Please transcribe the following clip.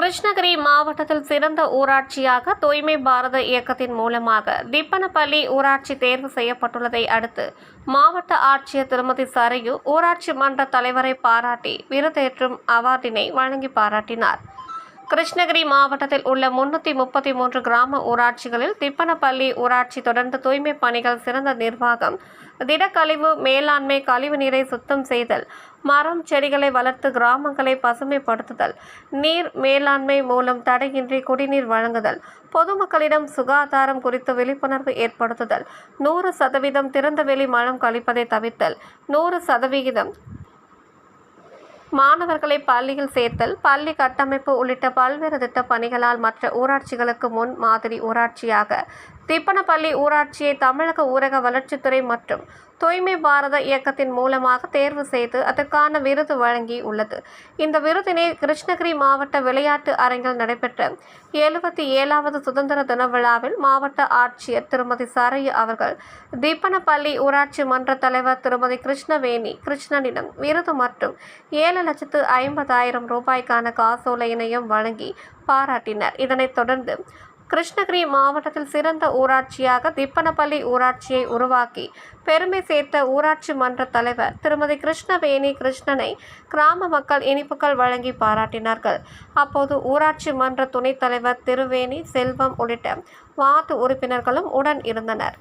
கிருஷ்ணகிரி மாவட்டத்தில் சிறந்த ஊராட்சியாக தூய்மை பாரத இயக்கத்தின் மூலமாக திப்பனப்பள்ளி ஊராட்சி தேர்வு செய்யப்பட்டுள்ளதை அடுத்து மாவட்ட ஆட்சியர் திருமதி சரையு ஊராட்சி மன்ற தலைவரை பாராட்டி விருதேற்றும் அவார்டினை வழங்கி பாராட்டினார். கிருஷ்ணகிரி மாவட்டத்தில் உள்ள முன்னூற்றி முப்பத்தி மூன்று கிராம ஊராட்சிகளில் திப்பனப்பள்ளி ஊராட்சி தொடர்ந்து தூய்மை பணிகள் சிறந்த நிர்வாகம் திடக்கழிவு மேலாண்மை கழிவு நீரை சுத்தம் செய்தல் மரம் செடிகளை வளர்த்து கிராமங்களை பசுமைப்படுத்துதல் நீர் மேலாண்மை மூலம் தடையின்றி குடிநீர் வழங்குதல் பொதுமக்களிடம் சுகாதாரம் குறித்து விழிப்புணர்வு ஏற்படுத்துதல் நூறு சதவீதம் திறந்தவெளி மலம் கழிப்பதை தவிர்த்தல் நூறு சதவிகிதம் மாணவர்களை பள்ளியில் சேர்த்தல் பள்ளி கட்டமைப்பு உள்ளிட்ட பல்வேறு திட்ட பணிகளால் மற்ற ஊராட்சிகளுக்கு முன் மாதிரி ஊராட்சியாக திப்பனப்பள்ளி ஊராட்சியை தமிழக ஊரக வளர்ச்சித்துறை மற்றும் தூய்மை பாரத இயக்கத்தின் மூலமாக தேர்வு செய்து அதற்கான விருது வழங்கி உள்ளது. இந்த விருதினை கிருஷ்ணகிரி மாவட்ட விளையாட்டு அரங்கில் நடைபெற்ற எழுபத்தி ஏழாவது சுதந்திர தின விழாவில் மாவட்ட ஆட்சியர் திருமதி சரையு அவர்கள் திப்பனப்பள்ளி ஊராட்சி மன்ற தலைவர் திருமதி கிருஷ்ணவேணி கிருஷ்ணனிடம் விருது மற்றும் ஏழு லட்சத்து ஐம்பதாயிரம் ரூபாய்க்கான காசோலையினையும் வழங்கி பாராட்டினர். இதனைத் தொடர்ந்து கிருஷ்ணகிரி மாவட்டத்தில் சிறந்த ஊராட்சியாக திப்பனப்பள்ளி ஊராட்சியை உருவாக்கி பெருமை சேர்த்த ஊராட்சி மன்ற தலைவர் திருமதி கிருஷ்ணவேணி கிருஷ்ணனை கிராம மக்கள் இனிப்புகள் வழங்கி பாராட்டினார்கள். அப்போது ஊராட்சி மன்ற துணைத் தலைவர் திருவேணி செல்வம் உள்ளிட்ட வார்டு உறுப்பினர்களும் உடன் இருந்தனர்.